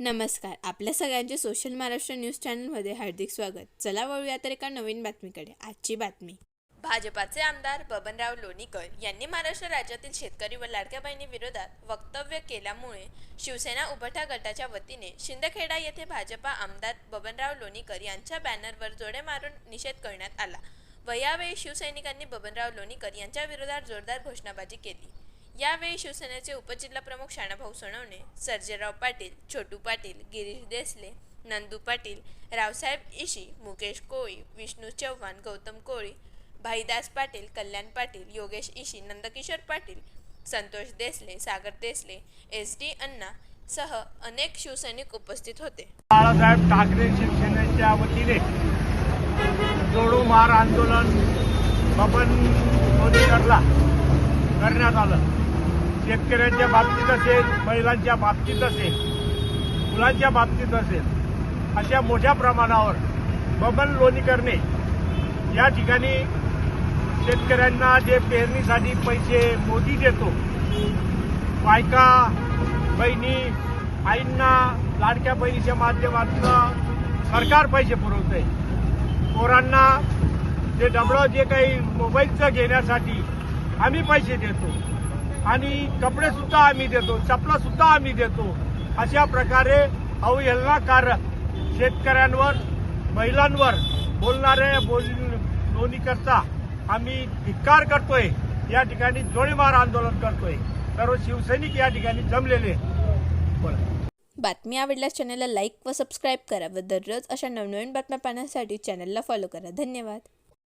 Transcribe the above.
नमस्कार. आपल्या सगळ्यांचे सोशल महाराष्ट्र न्यूज चॅनलमध्ये हार्दिक स्वागत. चला वळूया तर एका नवीन बातमीकडे. आजची बातमी. भाजपाचे आमदार बबनराव लोणीकर यांनी महाराष्ट्र राज्यातील शेतकरी व लाडक्या बहिणी विरोधात वक्तव्य केल्यामुळे शिवसेना उभटा गटाच्या वतीने शिंदखेडा येथे भाजपा आमदार बबनराव लोणीकर यांच्या बॅनरवर जोडे मारून निषेध करण्यात आला व यावेळी शिवसैनिकांनी बबनराव लोणीकर यांच्या विरोधात जोरदार घोषणाबाजी केली. यावेळी शिवसेनेचे उपजिल्हाप्रमुख शाणाभाऊ सोनवणे सर्जेराव पाटील छोटू पाटील गिरीश देसले नंदू पाटील रावसाहेब इशी मुकेश कोळी विष्णू चव्हाण गौतम कोळी भाईदास पाटील कल्याण पाटील योगेश इशी नंदकिशोर पाटील संतोष देसले सागर देसले एस डी अण्णा सह अनेक शिवसैनिक उपस्थित होते. बाळासाहेब ठाकरे शिवसेनेच्या वतीने जोडो मार आंदोलन बबन मोदीकरला करण्यात आलं. शेतकऱ्यांच्या बाबतीत असेल महिलांच्या बाबतीत असेल मुलांच्या बाबतीत असेल अशा मोठ्या प्रमाणावर बबन लोणीकरने या ठिकाणी शेतकऱ्यांना जे पेरणीसाठी पैसे मोदी देतो बायका बहिणी आईंना लाडक्या बहिणीच्या माध्यमातून सरकार पैसे पुरवतंय. पोरांना जे डबळं जे काही मोबाईलचं घेण्यासाठी आम्ही पैसे देतो. आणि कपडे सुद्धा आम्ही देतो चपला सुद्धा आम्ही देतो. अशा प्रकारे अवहेलनाकारक शेतकऱ्यांवर महिलांवर बोलणारे बोल लोणीकरता आम्ही धिक्कार करतोय या ठिकाणी जोडीमार आंदोलन करतोय. सर्व शिवसैनिक या ठिकाणी जमलेले बातमी आवडल्यास चॅनलला लाईक व सबस्क्राईब करा व दररोज अशा नवनवीन बातम्या पाहण्यासाठी चॅनलला फॉलो करा. धन्यवाद.